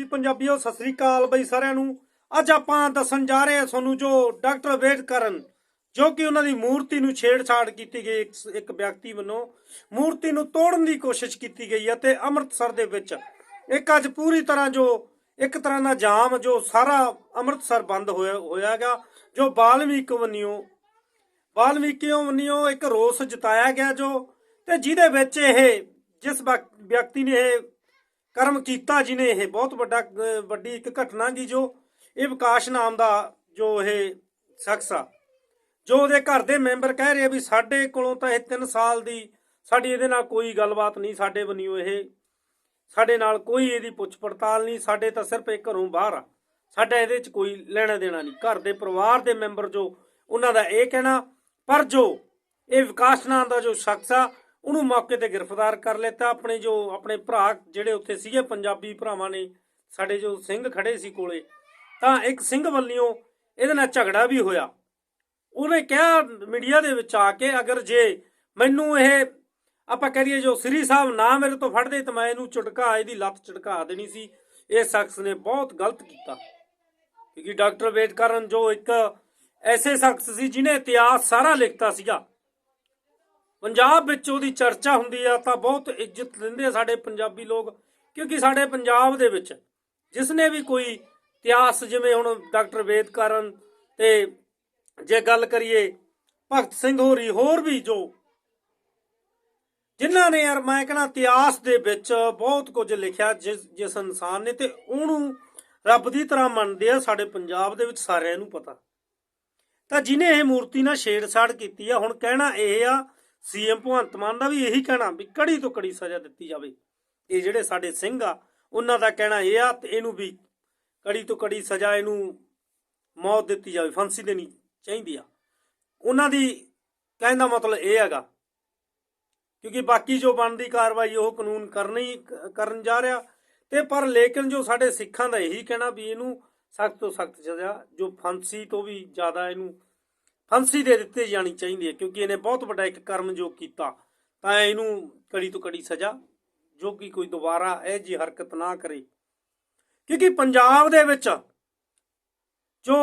ਜੀ ਪੰਜਾਬੀਓ, ਸਤਿ ਸ੍ਰੀ ਅਕਾਲ ਬਈ ਸਾਰਿਆਂ ਨੂੰ। ਅੱਜ ਆਪਾਂ ਦੱਸਣ ਜਾ ਰਹੇ ਹਾਂ ਤੁਹਾਨੂੰ ਜੋ ਡਾਕਟਰ ਵੇਦਕਰਨ ਜੋ ਕਿ ਉਹਨਾਂ ਦੀ ਮੂਰਤੀ ਨੂੰ ਛੇੜਛਾੜ ਕੀਤੀ ਗਈ ਇੱਕ ਵਿਅਕਤੀ ਵੱਲੋਂ, ਮੂਰਤੀ ਨੂੰ ਤੋੜਨ ਦੀ ਕੋਸ਼ਿਸ਼ ਕੀਤੀ ਗਈ ਹੈ ਤੇ ਅੰਮ੍ਰਿਤਸਰ ਦੇ ਵਿੱਚ ਇੱਕ ਅੱਜ ਪੂਰੀ ਤਰ੍ਹਾਂ ਜੋ, ਇੱਕ ਤਰ੍ਹਾਂ ਦਾ ਜਾਮ ਜੋ ਸਾਰਾ ਅੰਮ੍ਰਿਤਸਰ ਬੰਦ ਹੋਇਆ ਹੋਇਆਗਾ ਜੋ ਬਾਲਮੀਕ ਵੰਨਿਓ ਵਾਲਮੀਕਿਓ ਵੰਨਿਓ ਇੱਕ ਰੋਸ ਜਤਾਇਆ ਗਿਆ ਜੋ, ਤੇ ਜਿਹਦੇ ਵਿੱਚ ਇਹ, ਜਿਸ ਵਿਅਕਤੀ ਨੇ ਇਹ ਕਰਮ ਕੀਤਾ ਜਿਹਨੇ ਇਹ ਬਹੁਤ ਵੱਡਾ ਵੱਡੀ ਇੱਕ ਘਟਨਾ ਗੀ ਜੋ ਇਹ ਵਿਕਾਸ ਨਾਮ ਦਾ ਜੋ ਇਹ ਸ਼ਖਸ ਆ। ਜੋ ਉਹਦੇ ਘਰ ਦੇ ਮੈਂਬਰ ਕਹਿ ਰਹੇ ਆ ਵੀ ਸਾਡੇ ਕੋਲੋਂ ਤਾਂ ਇਹ 3 ਸਾਲ ਦੀ ਸਾਡੀ ਇਹਦੇ ਨਾਲ ਕੋਈ ਗੱਲਬਾਤ ਨਹੀਂ, ਸਾਡੇ ਬਣੀਓ ਇਹ ਸਾਡੇ ਨਾਲ ਕੋਈ ਇਹਦੀ ਪੁੱਛ ਪੜਤਾਲ ਨਹੀਂ, ਸਾਡੇ ਤਾਂ ਸਿਰਫ ਇਹ ਘਰੋਂ ਬਾਹਰ ਆ। ਸਾਡਾ ਇਹਦੇ 'ਚ ਕੋਈ ਲੈਣਾ ਦੇਣਾ ਨਹੀਂ। ਘਰ ਦੇ ਪਰਿਵਾਰ ਦੇ ਮੈਂਬਰ ਜੋ, ਉਹਨਾਂ ਦਾ ਇਹ ਕਹਿਣਾ, ਪਰ ਜੋ ਇਹ ਵਿਕਾਸ ਨਾਮ ਦਾ ਜੋ ਸ਼ਖਸ ਆ ਉਹਨੂੰ ਮੌਕੇ ਤੇ ਗ੍ਰਿਫਤਾਰ ਕਰ ਲਿੱਤਾ। ਆਪਣੇ ਜੋ ਆਪਣੇ ਭਰਾ ਜਿਹੜੇ ਉੱਥੇ ਸੀਗੇ, ਪੰਜਾਬੀ ਭਰਾਵਾਂ ਨੇ, ਸਾਡੇ ਜੋ ਸਿੰਘ ਖੜੇ ਸੀ ਕੋਲੇ, ਤਾਂ ਇੱਕ ਸਿੰਘ ਵੱਲੋਂ ਇਹਦੇ ਨਾਲ ਝਗੜਾ ਵੀ ਹੋਇਆ। ਉਹਨੇ ਕਿਹਾ ਮੀਡੀਆ ਦੇ ਵਿੱਚ ਆ ਕੇ, ਅਗਰ ਜੇ ਮੈਨੂੰ ਇਹ, ਆਪਾਂ ਕਰੀਏ ਜੋ ਸ੍ਰੀ ਸਾਹਿਬ ਨਾ ਮੇਰੇ ਤੋਂ ਫੜਦੇ, ਤਾਂ ਮੈਂ ਇਹਨੂੰ ਝਟਕਾ, ਇਹਦੀ ਲੱਤ ਝਟਕਾ ਦੇਣੀ ਸੀ। ਇਹ ਸ਼ਖਸ ਨੇ ਬਹੁਤ ਗਲਤ ਕੀਤਾ। ਕਿਉਂਕਿ ਡਾਕਟਰ ਵੇਦਕਰਨ ਜੋ ਇੱਕ ਐਸੇ ਸ਼ਖਸ ਸੀ, ਜਿਨੇ ਇਤਿਹਾਸ ਸਾਰਾ ਲਿਖਤਾ ਸੀਗਾ। ਪੰਜਾਬ ਵਿੱਚ ਉਹਦੀ ਚਰਚਾ ਹੁੰਦੀ ਆ, ਤਾਂ ਬਹੁਤ ਇੱਜ਼ਤ ਦਿੰਦੇ ਆ ਸਾਡੇ ਪੰਜਾਬੀ ਲੋਕ, ਕਿਉਂਕਿ ਸਾਡੇ ਪੰਜਾਬ ਦੇ ਵਿੱਚ ਜਿਸਨੇ ਵੀ ਕੋਈ ਇਤਿਹਾਸ, ਜਿਵੇਂ ਹੁਣ ਡਾਕਟਰ ਵੇਦਕਰਨ ਤੇ ਜੇ ਗੱਲ ਕਰੀਏ ਭਗਤ ਸਿੰਘ ਹੋਰੀ, ਹੋਰ ਵੀ ਜੋ, ਜਿਨ੍ਹਾਂ ਨੇ ਯਾਰ ਮੈਂ ਕਹਣਾ ਇਤਿਹਾਸ ਦੇ ਵਿੱਚ ਬਹੁਤ ਕੁਝ ਲਿਖਿਆ ਜਿਸ ਜਿਸ ਇਨਸਾਨ ਨੇ ਤੇ ਉਹਨੂੰ ਰੱਬ ਦੀ ਤਰ੍ਹਾਂ ਮੰਨਦੇ ਆ ਸਾਡੇ ਪੰਜਾਬ ਦੇ ਵਿੱਚ ਸਾਰਿਆਂ ਨੂੰ ਪਤਾ। ਤਾਂ ਜਿਨੇ ਇਹ ਮੂਰਤੀ ਨਾਲ ਛੇੜਛਾੜ ਕੀਤੀ ਆ, ਹੁਣ ਕਹਿਣਾ ਇਹ ਆ ਸੀਐਮ ਭਗਵੰਤ ਮਾਨ ਦਾ ਵੀ ਇਹੀ ਕਹਿਣਾ ਵੀ ਕੜੀ ਤੋਂ ਕੜੀ ਸਜ਼ਾ ਦਿੱਤੀ ਜਾਵੇ। ਇਹ ਜਿਹੜੇ ਸਾਡੇ ਸਿੰਘ ਆ, ਉਹਨਾਂ ਦਾ ਕਹਿਣਾ ਇਹ ਆ ਤੇ ਇਹਨੂੰ ਵੀ ਕੜੀ ਤੋਂ ਕੜੀ ਸਜ਼ਾ ਇਹਨੂੰ ਮੌਤ ਦਿੱਤੀ ਜਾਵੇ, ਫਾਂਸੀ ਦੇਣੀ ਚਾਹੀਦੀ ਆ। ਉਹਨਾਂ ਦੀ ਕਹਿਣ ਦਾ ਮਤਲਬ ਇਹ ਹੈਗਾ, ਕਿਉਂਕਿ ਬਾਕੀ ਜੋ ਬਣਦੀ ਕਾਰਵਾਈ ਉਹ ਕਾਨੂੰਨ ਕਰਨੀ ਕਰਨ ਜਾ ਰਿਹਾ। ਤੇ ਪਰ ਲੇਕਿਨ ਜੋ ਸਾਡੇ ਸਿੱਖਾਂ ਦਾ ਇਹੀ ਕਹਿਣਾ ਵੀ ਇਹਨੂੰ ਸਖਤ ਤੋਂ ਸਖਤ ਸਜ਼ਾ, ਜੋ ਫਾਂਸੀ ਤੋਂ ਵੀ ਜ਼ਿਆਦਾ ਇਹਨੂੰ ਫਾਂਸੀ ਦੇ ਦਿੱਤੀ ਜਾਣੀ ਚਾਹੀਦੀ ਹੈ, ਕਿਉਂਕਿ ਇਹਨੇ ਬਹੁਤ ਵੱਡਾ ਇੱਕ ਕਰਮ ਜੋ ਕੀਤਾ। ਤਾਂ ਇਹਨੂੰ ਕੜੀ ਤੋਂ ਕੜੀ ਸਜ਼ਾ, ਜੋ ਕਿ ਕੋਈ ਦੁਬਾਰਾ ਇਹ ਜੀ ਹਰਕਤ ਨਾ ਕਰੇ। ਕਿਉਂਕਿ ਪੰਜਾਬ ਦੇ ਵਿੱਚ ਜੋ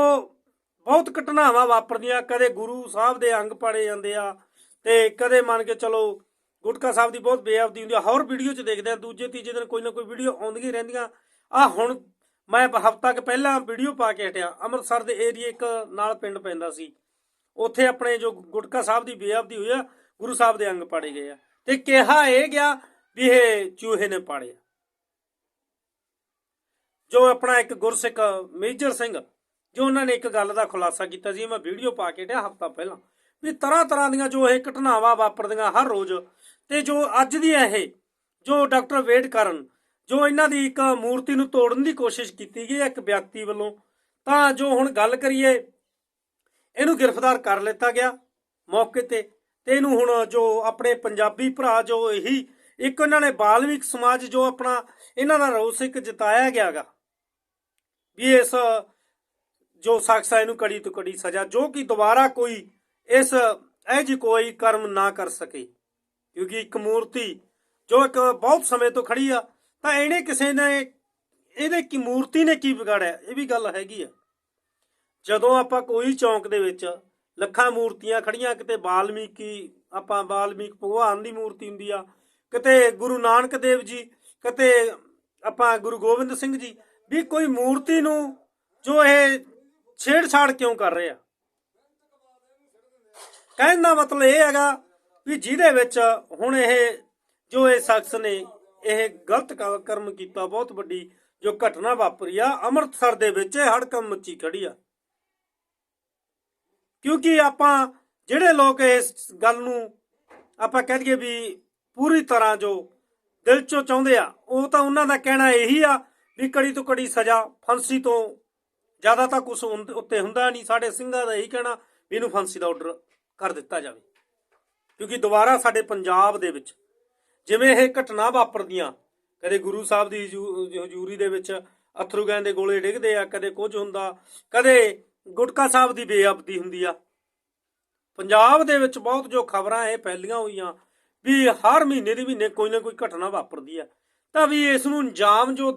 ਬਹੁਤ ਘਟਨਾਵਾਂ ਵਾਪਰਦੀਆਂ, ਕਦੇ ਗੁਰੂ ਸਾਹਿਬ ਦੇ ਅੰਗ ਪਾੜੇ ਜਾਂਦੇ ਆ, ਤੇ ਕਦੇ ਮੰਨ ਕੇ ਚਲੋ ਗੁਟਕਾ ਸਾਹਿਬ ਦੀ ਬਹੁਤ ਬੇਅਬਦੀ ਹੁੰਦੀ ਆ, ਹੋਰ ਵੀਡੀਓ 'ਚ ਦੇਖਦੇ ਆ, ਦੂਜੇ, ਤੀਜੇ ਦਿਨ ਕੋਈ ਨਾ ਕੋਈ ਵੀਡੀਓ ਆਉਂਦੀਆਂ ਰਹਿੰਦੀਆਂ। ਆ ਹੁਣ ਮੈਂ ਹਫਤਾ ਕੁ ਪਹਿਲਾਂ ਵੀਡੀਓ ਪਾ ਕੇ ਹਟਿਆ, ਅੰਮ੍ਰਿਤਸਰ ਦੇ ਏਰੀਏ ਇੱਕ ਨਾਲ ਪਿੰਡ ਪੈਂਦਾ ਸੀ। ਉੱਥੇ ਆਪਣੇ ਜੋ ਗੁਟਕਾ ਸਾਹਿਬ ਦੀ ਬੇਅਬਦੀ ਹੋਈ ਆ, ਗੁਰੂ ਸਾਹਿਬ ਦੇ ਅੰਗ ਪਾੜੇ ਗਏ ਆ। ਤੇ ਕਿਹਾ ਇਹ ਗਿਆ ਵੀ ਇਹ ਚੂਹੇ ਨੇ ਪਾੜਿਆ ਜੋ ਆਪਣਾ ਇੱਕ ਗੁਰਸਿੱਖ ਮੇਜਰ ਸਿੰਘ, ਜੋ ਉਹਨਾਂ ਨੇ ਇੱਕ ਗੱਲ ਦਾ ਖੁਲਾਸਾ ਕੀਤਾ ਸੀ, ਮੈਂ ਵੀਡੀਓ ਪਾ ਕੇ ਟਿਆ ਹਫਤਾ ਪਹਿਲਾਂ, ਵੀ ਤਰ੍ਹਾਂ ਤਰ੍ਹਾਂ ਦੀਆਂ ਜੋ ਇਹ ਘਟਨਾਵਾਂ ਵਾਪਰਦੀਆਂ ਹਰ ਰੋਜ਼, ਤੇ ਜੋ ਅੱਜ ਦੀ ਇਹ, ਜੋ ਡਾਕਟਰ ਵੇਡ ਕਰਨ ਜੋ ਇਹਨਾਂ ਦੀ ਇੱਕ ਮੂਰਤੀ ਨੂੰ ਤੋੜਨ ਦੀ ਕੋਸ਼ਿਸ਼ ਕੀਤੀ ਗਈ ਇੱਕ ਵਿਅਕਤੀ ਵੱਲੋਂ, ਤਾਂ ਜੋ ਹੁਣ ਗੱਲ ਕਰੀਏ ਇਹਨੂੰ ਗ੍ਰਿਫਤਾਰ ਕਰ ਲਿੱਤਾ ਗਿਆ ਮੌਕੇ ਤੇ ਤੇ ਇਹਨੂੰ ਹੁਣ ਜੋ ਆਪਣੇ ਪੰਜਾਬੀ ਭਰਾ ਜੋ ਇਹੀ ਇੱਕ ਉਹਨਾਂ ਨੇ ਬਾਲਵਿਕ ਸਮਾਜ ਜੋ ਆਪਣਾ ਇਹਨਾਂ ਦਾ ਰੋਸ ਇੱਕ ਜਿਤਾਇਆ ਗਿਆਗਾ ਵੀ ਇਸ ਜੋ ਸ਼ਖਸ ਹੈ ਇਹਨੂੰ ਕੜੀ ਤੋਂ ਕੜੀ ਸਜ਼ਾ ਜੋ ਕਿ ਦੁਬਾਰਾ ਕੋਈ ਇਸ ਇਹ ਜੀ ਕੋਈ ਕਰਮ ਨਾ ਕਰ ਸਕੇ ਕਿਉਂਕਿ ਇੱਕ ਮੂਰਤੀ ਜੋ ਇੱਕ ਬਹੁਤ ਸਮੇਂ ਤੋਂ ਖੜੀ ਆ ਤਾਂ ਇਹਨੇ ਕਿਸੇ ਨੇ ਇਹਦੇ ਕੀ ਮੂਰਤੀ ਨੇ ਕੀ ਵਿਗਾੜਿਆ ਇਹ ਵੀ ਗੱਲ ਹੈਗੀ ਆ। ਜਦੋਂ ਆਪਾਂ ਕੋਈ ਚੌਂਕ ਦੇ ਵਿੱਚ ਲੱਖਾਂ ਮੂਰਤੀਆਂ ਖੜੀਆਂ, ਕਿਤੇ ਬਾਲਮੀਕੀ, ਆਪਾਂ ਬਾਲਮੀਕ ਭਗਵਾਨ ਦੀ ਮੂਰਤੀ ਹੁੰਦੀ ਆ, ਕਿਤੇ ਗੁਰੂ ਨਾਨਕ ਦੇਵ ਜੀ, ਕਿਤੇ ਆਪਾਂ ਗੁਰੂ ਗੋਬਿੰਦ ਸਿੰਘ ਜੀ, ਵੀ ਕੋਈ ਮੂਰਤੀ ਨੂੰ ਜੋ ਇਹ ਛੇੜਛਾੜ ਕਿਉਂ ਕਰ ਰਹੇ ਆ? ਕਹਿਣ ਦਾ ਮਤਲਬ ਇਹ ਹੈਗਾ ਵੀ ਜਿਹਦੇ ਵਿੱਚ ਹੁਣ ਇਹ ਜੋ ਇਹ ਸ਼ਖਸ ਨੇ, ਇਹ ਗਲਤ ਕਰਮ ਕੀਤਾ, ਬਹੁਤ ਵੱਡੀ ਜੋ ਘਟਨਾ ਵਾਪਰੀ ਆ, ਅੰਮ੍ਰਿਤਸਰ ਦੇ ਵਿੱਚ ਇਹ ਹੜਕੰਮ ਮੱਚੀ ਖੜੀ ਆ। ਕਿਉਂਕਿ ਆਪਾਂ ਜਿਹੜੇ ਲੋਕ ਇਸ ਗੱਲ ਨੂੰ ਆਪਾਂ ਕਹਿ ਦਈਏ ਵੀ ਪੂਰੀ ਤਰ੍ਹਾਂ ਜੋ ਦਿਲ ਚੋਂ ਚਾਹੁੰਦੇ ਆ, ਉਹ ਤਾਂ ਉਹਨਾਂ ਦਾ ਕਹਿਣਾ ਇਹੀ ਆ ਵੀ ਕੜੀ ਤੋਂ ਕੜੀ ਸਜ਼ਾ, ਫਾਂਸੀ ਤੋਂ ਜ਼ਿਆਦਾ ਤਾਂ ਕੁਝ ਉੱਤੇ ਹੁੰਦਾ ਨਹੀਂ। ਸਾਡੇ ਸਿੰਘਾਂ ਦਾ ਇਹੀ ਕਹਿਣਾ ਵੀ ਇਹਨੂੰ ਫਾਂਸੀ ਦਾ ਆਰਡਰ ਕਰ ਦਿੱਤਾ ਜਾਵੇ। ਕਿਉਂਕਿ ਦੁਬਾਰਾ ਸਾਡੇ ਪੰਜਾਬ ਦੇ ਵਿੱਚ ਜਿਵੇਂ ਇਹ ਘਟਨਾ ਵਾਪਰਦੀਆਂ, ਕਦੇ ਗੁਰੂ ਸਾਹਿਬ ਦੀ ਹਜ਼ੂ- ਹਜ਼ੂਰੀ ਦੇ ਵਿੱਚ ਅਥਰੂ ਗੈਂ ਦੇ ਗੋਲੇ ਡਿੱਗਦੇ ਆ, ਕਦੇ ਕੁਝ ਹੁੰਦਾ, ਕਦੇ ਗੁਟਕਾ ਸਾਹਿਬ ਦੀ ਬੇਅਬਦੀ ਹੁੰਦੀ ਆ। ਪੰਜਾਬ ਦੇ ਵਿੱਚ ਬਹੁਤ ਜੋ ਖਬਰਾਂ ਇਹ ਫੈਲੀਆਂ ਹੋਈਆਂ ਵੀ ਹਰ ਮਹੀਨੇ ਦੀ ਮਹੀਨੇ ਕੋਈ ਨਾ ਕੋਈ ਘਟਨਾ ਵਾਪਰਦੀ ਆ। ਤਾਂ ਵੀ ਇਸ ਨੂੰ ਅੰਜਾਮ ਜੋ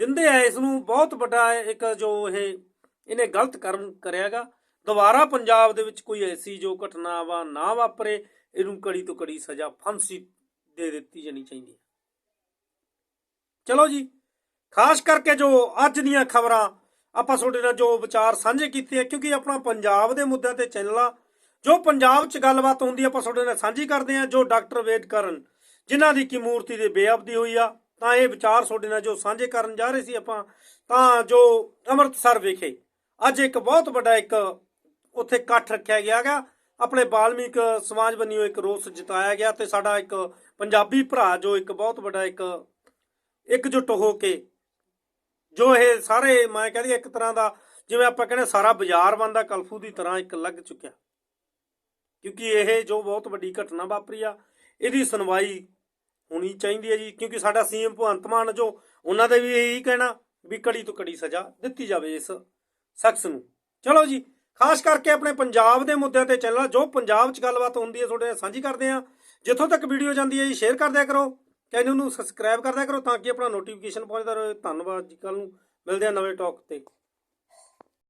ਦਿੰਦੇ ਆ ਇਸ ਨੂੰ ਬਹੁਤ ਵੱਡਾ ਇੱਕ ਜੋ ਇਹ, ਇਹਨੇ ਗਲਤ ਕਰਮ ਕਰਿਆਗਾ। ਦੁਬਾਰਾ ਪੰਜਾਬ ਦੇ ਵਿੱਚ ਕੋਈ ਐਸੀ ਜੋ ਘਟਨਾ ਵਾ ਨਾ ਵਾਪਰੇ, ਇਹਨੂੰ ਕੜੀ ਤੋਂ ਕੜੀ ਸਜ਼ਾ ਫਾਂਸੀ ਦੇ ਦਿੱਤੀ ਜਾਣੀ ਚਾਹੀਦੀ ਹੈ ਚਲੋ ਜੀ, ਖਾਸ ਕਰਕੇ ਜੋ ਅੱਜ ਦੀਆਂ ਖਬਰਾਂ ਆਪਾਂ ਤੁਹਾਡੇ ਨਾਲ ਜੋ ਵਿਚਾਰ ਸਾਂਝੇ ਕੀਤੇ ਆ, ਕਿਉਂਕਿ ਆਪਣਾ ਪੰਜਾਬ ਦੇ ਮੁੱਦਿਆਂ ਤੇ ਚੈਨਲ ਆ ਜੋ ਪੰਜਾਬ 'ਚ ਗੱਲਬਾਤ ਹੁੰਦੀ ਆਪਾਂ ਤੁਹਾਡੇ ਨਾਲ ਸਾਂਝੀ ਕਰਦੇ ਆ, ਜੋ ਡਾਕਟਰ ਵੇਦਕਰਨ ਜਿਨ੍ਹਾਂ ਦੀ ਕੀ ਮੂਰਤੀ ਦੇ ਬੇਅਬਦੀ ਹੋਈ ਆ, ਤਾਂ ਇਹ ਵਿਚਾਰ ਤੁਹਾਡੇ ਨਾਲ ਜੋ ਸਾਂਝੇ ਕਰਨ ਜਾ ਰਹੇ ਸੀ ਆਪਾਂ, ਤਾਂ ਜੋ ਅੰਮ੍ਰਿਤਸਰ ਵਿਖੇ ਅੱਜ ਇੱਕ ਬਹੁਤ ਵੱਡਾ ਇੱਕ ਉੱਥੇ ਇਕੱਠ ਰੱਖਿਆ ਗਿਆ ਗਿਆਗਾ ਆਪਣੇ ਬਾਲਮੀਕ ਸਮਾਜ ਬੰਨਿਓ ਇੱਕ ਰੋਸ ਜਤਾਇਆ ਗਿਆ ਤੇ ਸਾਡਾ ਇੱਕ ਪੰਜਾਬੀ ਭਰਾ ਜੋ ਇੱਕ ਬਹੁਤ ਵੱਡਾ ਇੱਕ ਇਕਜੁੱਟ ਹੋ ਕੇ ਜੋ ਇਹ ਸਾਰੇ, ਮੈਂ ਕਹਿੰਦੀ ਇੱਕ ਤਰ੍ਹਾਂ ਦਾ, ਜਿਵੇਂ ਆਪਾਂ ਕਹਿੰਦੇ ਸਾਰਾ ਬਾਜ਼ਾਰ ਬੰਦਾ ਕਲਫੂ ਦੀ ਤਰ੍ਹਾਂ ਇੱਕ ਲੱਗ ਚੁੱਕਿਆ। ਕਿਉਂਕਿ ਇਹ ਜੋ ਬਹੁਤ ਵੱਡੀ ਘਟਨਾ ਵਾਪਰੀ ਆ, ਇਹਦੀ ਸੁਣਵਾਈ ਹੋਣੀ ਚਾਹੀਦੀ ਹੈ ਜੀ, ਕਿਉਂਕਿ ਸਾਡਾ ਸੀਐਮ ਭਗਵੰਤ ਮਾਨ ਜੋ, ਉਹਨਾਂ ਦੇ ਵੀ ਇਹੀ ਕਹਿਣਾ ਵੀ ਕੜੀ ਤੋਂ ਕੜੀ ਸਜ਼ਾ ਦਿੱਤੀ ਜਾਵੇ ਇਸ ਸ਼ਖਸ ਨੂੰ। ਚਲੋ ਜੀ, ਖਾਸ ਕਰਕੇ ਆਪਣੇ ਪੰਜਾਬ ਦੇ ਮੁੱਦਿਆਂ ਤੇ ਚੱਲਣਾ, ਜੋ ਪੰਜਾਬ 'ਚ ਗੱਲਬਾਤ ਹੁੰਦੀ ਹੈ, ਤੁਹਾਡੇ ਨਾਲ ਸਾਂਝੀ ਕਰਦੇ ਆ ਜਿੱਥੋਂ ਤੱਕ ਵੀਡੀਓ ਜਾਂਦੀ ਹੈ ਜੀ ਸ਼ੇਅਰ ਕਰ ਦਿਆ ਕਰੋ। ਚੈਨਲ ਨੂੰ ਸਬਸਕ੍ਰਾਈਬ ਕਰ ਕਰੋ ਤਾਂ ਕਿ ਆਪਣਾ ਨੋਟੀਫਿਕੇਸ਼ਨ ਪਹੁੰਚਦਾ ਰਹੇ। ਧੰਨਵਾਦ ਜੀ ਕੱਲ ਨੂੰ ਮਿਲਦੇ ਆ ਨਵੇਂ ਟੌਕ ਤੇ।